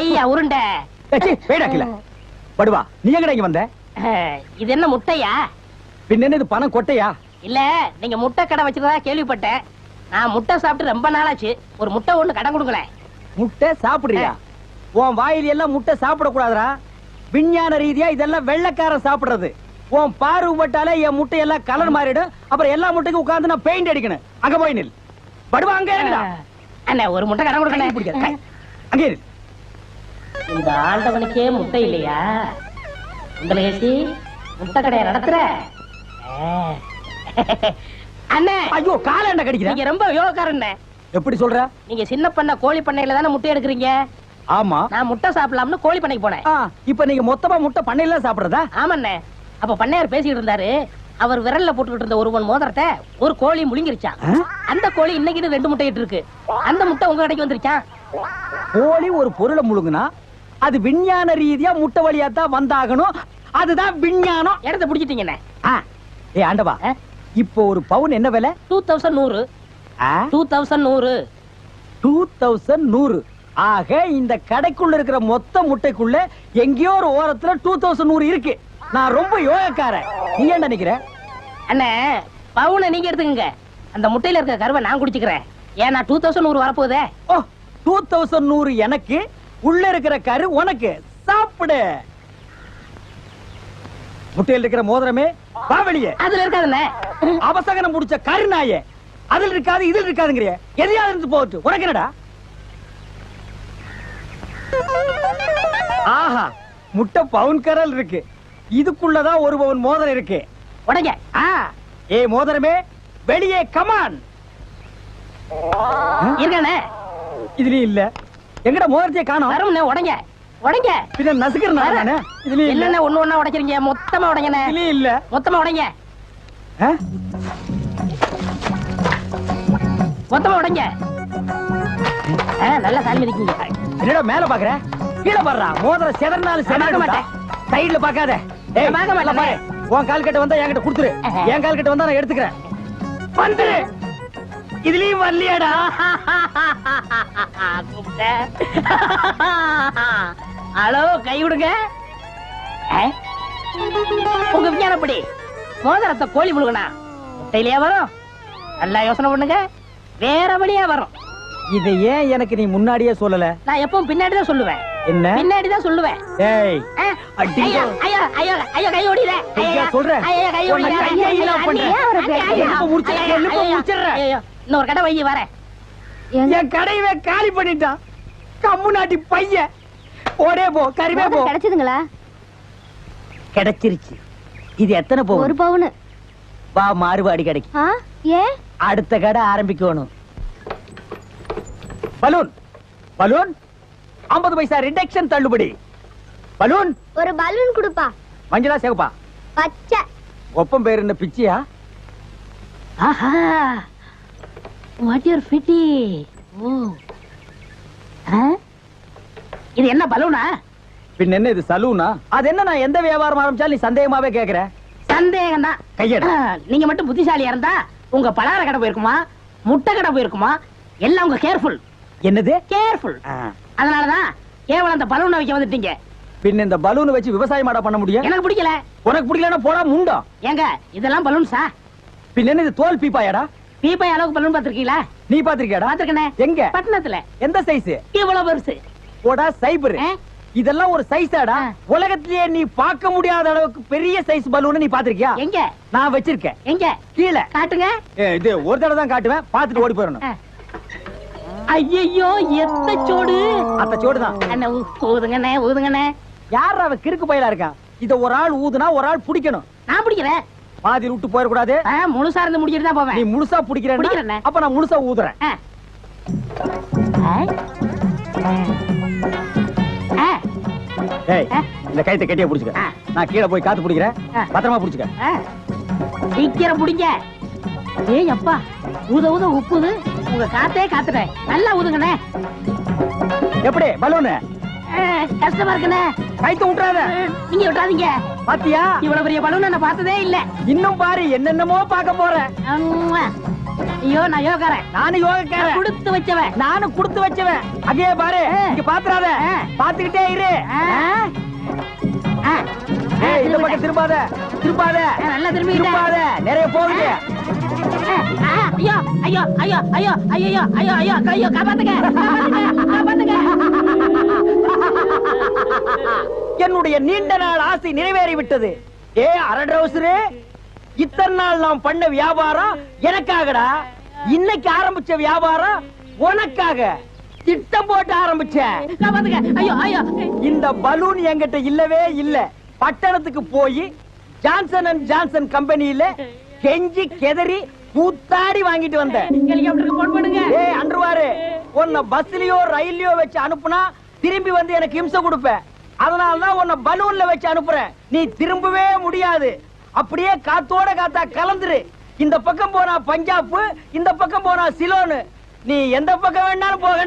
ஐயா உருண்டை. வேடாக்கல. படுவா நீ எங்கடா இங்க வந்த? இது என்ன முட்டையா? பின்ன என்ன இது பணம் கொட்டையா? இல்ல நீங்க முட்டை கடை வச்சிருந்தா கேள்விப்பட்டேன். நான் முட்டை சாப்பிட்டு ரொம்ப நாளாச்சு. ஒரு முட்டை ஒண்ணு கடன் கொடுங்களேன் முட்டை சாப்பிடுறியா? உன் வாயில எல்லாம் முட்டை சாப்பிட கூடாதுடா விஞ்ஞான ரீதியா இதெல்லாம் வெள்ளைக்காரன் சாப்பிடுறது. உன் பார்வை பட்டாலே என் முட்டை எல்லாம் கலர் மாறிடும். அப்புறம் எல்லா முட்டைக்கும் உட்கார்ந்து நான் பெயிண்ட் அடிக்கணும். அங்க போய் நில். படுவா அங்க அண்ணே ஒரு முட்டை கடன் கை பிடிக்காத, கை. கொடுங்களேன் அங்கே இரு. இந்த ஆண்டவனுக்கே முட்டை இல்லையா? உங்களை முட்டை கடையை நடத்துற. அண்ணே ஐயோ காலாண்ட கடிக்கிறேன் நீங்க ரொம்ப யோகக்காரண்ணே எப்படி சொல்ற? நீங்க சின்ன பண்ண கோழி பண்ணையில தானே முட்டை எடுக்கிறீங்க? ஆமா. நான் முட்டை சாப்பிடலாம்னு கோழி பண்ணைக்கு போனேன். ஆ, இப்ப நீங்க மொத்தமா முட்டை பண்ணையில சாப்பிடுறதா? ஆமாண்ணே. அப்ப பண்ணையார் பேசிட்டு இருந்தாரு அவர் விரல்ல போட்டுக்கிட்டு இருந்த ஒருவன் மோதிரத்தை ஒரு கோழி முழுங்கிருச்சான் ஆ? அந்த கோழி இன்னைக்கு ரெண்டு முட்டை இட்டு இருக்கு. அந்த முட்டை உங்க கடைக்கு வந்துருச்சான் கோழி ஒரு பொருளை முழுங்குனா அது விஞ்ஞான ரீதியா முட்டை வழியா தான் வந்தாகணும். அதுதான் விஞ்ஞானம். இடத்த பிடிச்சிட்டீங்கண்ணே ஏய் ஆண்டவா? இப்போ ஒரு பவுன் என்ன விலை? டூ தௌசண்ட் நூறு. டூ தௌசண்ட் நூறு. டூ தௌசண்ட் நூறு. ஆக இந்த கடைக்குள்ள இருக்கிற மொத்த முட்டைக்குள்ள எங்கேயோ ஒரு ஓரத்துல டூ தௌசண்ட் நூறு இருக்கு. நான் ரொம்ப யோகக்காரன். நீ ஏன் நினைக்கிற? அண்ணே பவுனை நீங்க எடுத்துக்கங்க. அந்த முட்டையில இருக்க கருவை நான் குடிச்சுக்கிறேன். ஏன்னா டூ தௌசண்ட் நூறு வரப்போகுதே. ஓ டூ தௌசண்ட் நூறு எனக்கு உள்ள இருக்கிற கரு உனக்கு. சாப்பிடு. முட்டையில் இருக்கிற மோதிரமே வா வெளியே. அதுல இருக்காதுண்ணே. அவசகனம் முடிச்ச கருநாயே அதுல இருக்காது இதுல இருக்காதுங்கிறிய. எதையாவது இருந்து போட்டு உனக்கு என்னடா? ஆஹா முட்டை பவுன் கரல் இருக்கு. இதுக்குள்ளதான் ஒரு பவுன் மோதிரம் இருக்கு. உடைங்க. ஏ மோதிரமே வெளியே கமான் இருக்கானே இதுலயும் இல்ல. எங்கட மோதிரத்தையே காணோம்? வரும்ண்ணே உடைங்க. உடைங்க. பின்ன நசுக்கிறேன் நானு? இதுலயும் இல்ல. என்னண்ணே ஒண்ணு ஒண்ணா உடைக்கிறீங்க? மொத்தமா உடைங்கண்ணே. இதுலயும் இல்ல. மொத்தமா உடைங்க? மொத்தமா உடைங்க. நல்ல சாமி இருக்கீங்க. என்னடா மேல பாக்குற? கீழே பாடுறா மோதிரம் செதறினாலும் செதற மாட்டேன். சைடுல பாக்காத. ஏய் நல்லா மாட்டேன். உன் கால் கட்ட வந்தா என்கிட்ட கொடுத்துரு. என் கால் கட்ட வந்தா நான் எடுத்துக்கிறேன். வந்துரு. இதுலயும் வரலையாடா கூப்பிட்டேன். ஹலோ கை விடுங்க ஆ? உங்க விஞ்ஞானப்படி மோதிரத்தை கோழி முழுகனா முட்டையிலேயே வரும் நல்லா யோசனை பண்ணுங்க வேற வழியா வரும் இதை ஏன் எனக்கு நீ முன்னாடியே சொல்லல நான் எப்பவும் பின்னாடி தான் சொல்லுவேன் என்ன பின்னாடி தான் சொல்லுவேன் ஏய்? அடிங்க. ஐயா, ஐயா, ஐயா, கை ஓடியில. ஐயா, சொல்றேன். ஐயா, கை முடிச்சிடுறேன், ஐயா, ஐயா. ஐயா, இன்னொரு கடை வை வரேன் என் கடையவே காலி பண்ணிட்டான். கம்மு நாட்டி பையன். ஓடே போ கறிவே போ. கிடைச்சதுங்களா? கிடைச்சிருச்சு. இது எத்தனை ஒரு போகும் பவுனு. வா மாறுபாடி கிடைக்கும் ஆ ஏன் அடுத்த கடை ஆரம்பிக்கணும். பலூன். பலூன்? 50 பைசா ரிடக்ஷன் தள்ளுபடி. பலூன்? ஒரு பலூன் கொடுப்பா. மஞ்சளா சேவப்பா பச்சை. ஒப்பம் பேர் என்ன பிச்சியா? ஆஹா. வாட் யூர் ஃபிட்டி ஓ. ஆ? இது என்ன பலூனா? பின் என்ன இது சலூனா? அது என்ன நான் எந்த வியாபாரம் ஆரம்பிச்சாலும் நீ சந்தேகமாவே கேக்குற சந்தேகம் தான் கையெடு நீங்க மட்டும் புத்திசாலியா இருந்தா உங்க பலகார கடை போயிருக்குமா? முட்டை கடை போயிருக்குமா? எல்லாம் உங்க கேர்ஃபுல் என்னது? கேர்ஃபுல். அதனாலதான் கேவலம் அந்த பலூனை வைக்க வந்துட்டீங்க. பின் இந்த பலூன் வச்சு விவசாயம் ஆட பண்ண முடியும்? எனக்கு பிடிக்கல. உனக்கு பிடிக்கலன்னா போடா முண்டம் ஏங்க இதெல்லாம் பலூன்ஸா? பின் என்ன இது தோல் பீப்பாயாடா? பீப்பாய் அளவுக்கு பலூன் பாத்திருக்கீங்களா நீ பாத்திருக்கியாடா பாத்திருக்கனே எங்க? பட்டணத்துல. எந்த சைஸ் இவ்வளவு பெருசு. போடா சைபர்? இதெல்லாம் ஒரு சைஸாடா. உலகத்திலேயே நீ பார்க்க முடியாத அளவுக்கு பெரிய சைஸ் பலூன் நீ பாத்திருக்கியா எங்க? நான் வச்சிருக்கேன். எங்க? கீழே. காட்டுங்க. இது ஒரு தடவை தான் காட்டுவேன். பாத்துட்டு ஓடி போயிடணும். ஐயோ எத்த சோடு. அத்த சோடுதான் அண்ணே ஊ- ஊதுங்கண்ணே ஊதுங்கண்ணே. யார் அவ கிறுக்கு பயிலா இருக்கான் இத ஒரு ஆள் ஊதுனா ஒரு ஆள் பிடிக்கணும். நான் பிடிக்கிறேன் பாதி விட்டு போயிடக்கூடாது. முழுசா இருந்து முடிச்சிட்டு தான் நீ போவேன் முழுசா பிடிக்கிறேன்னா பிடிக்கிறேனே. அப்ப நான் முழுசா ஊதுறேன். இந்த கைத்தை கட்டியா புடிச்சுக்க. நான் கீழே போய் காத்து பிடிக்கிறேன். பத்திரமா புடிச்சுக்க. சீக்கிரம் பிடிங்க. ஏய் அப்பா ஊத ஊத உப்புது. உங்க காத்தே காத்துறேன் நல்லா ஊதுங்கண்ணே. எப்படி பலூனு? கஷ்டமா இருக்குண்ணே. கைத்த விட்டுறாத நீங்க விட்டாதீங்க பாத்தியா? இவ்வளவு பெரிய பலூன் நான் பார்த்ததே இல்ல. இன்னும் பாரு என்னென்னமோ பார்க்க போறேன். ஐயோ நான் யோகாரன். நானும் யோகக்காரன். கொடுத்து வச்சவன். நானும் கொடுத்து வச்சவன். அங்கே பாரு. இங்க பாத்துறாத. பாத்துக்கிட்டே இரு. இந்த பக்கம் திரும்பாத. திரும்பாத. நல்லா திரும்பிக்கிட்டேன். திரும்பாத. நிறைய போகுது. ஐயோ ஐயோ ஐயோ ஐயோ ஐயோ ஐயோ ஐயோ ஐயோ காப்பாத்துங்க. என்னுடைய நீண்ட நாள் ஆசை நிறைவேறி விட்டது ஏ அரடவுசரு இத்தனை நாள் நாம் பண்ண வியாபாரம் எனக்காகடா. இன்னைக்கு ஆரம்பிச்ச வியாபாரம் உனக்காக. திட்டம் போட்டு ஆரம்பிச்சேன். இந்த பலூன் என்கிட்ட இல்லவே இல்ல. பட்டணத்துக்கு போய் ஜான்சன் அண்ட் ஜான்சன் கம்பெனியில கெஞ்சி கெதறி கூத்தாடி வாங்கிட்டு வந்தேன். அன்றுவாரு உன்னை பஸ்லயோ ரயில்லயோ வச்சு அனுப்புனா திரும்பி வந்து எனக்கு இம்சை கொடுப்ப. அதனால தான் உன்னை பலூன்ல வச்சு அனுப்புறேன். நீ திரும்பவே முடியாது. அப்படியே காத்தோட காத்தா கலந்துரு. இந்த பக்கம் போனா பஞ்சாப் இந்த பக்கம் போனா சிலோனு. நீ எந்த பக்கம் வேணாலும் போகணும்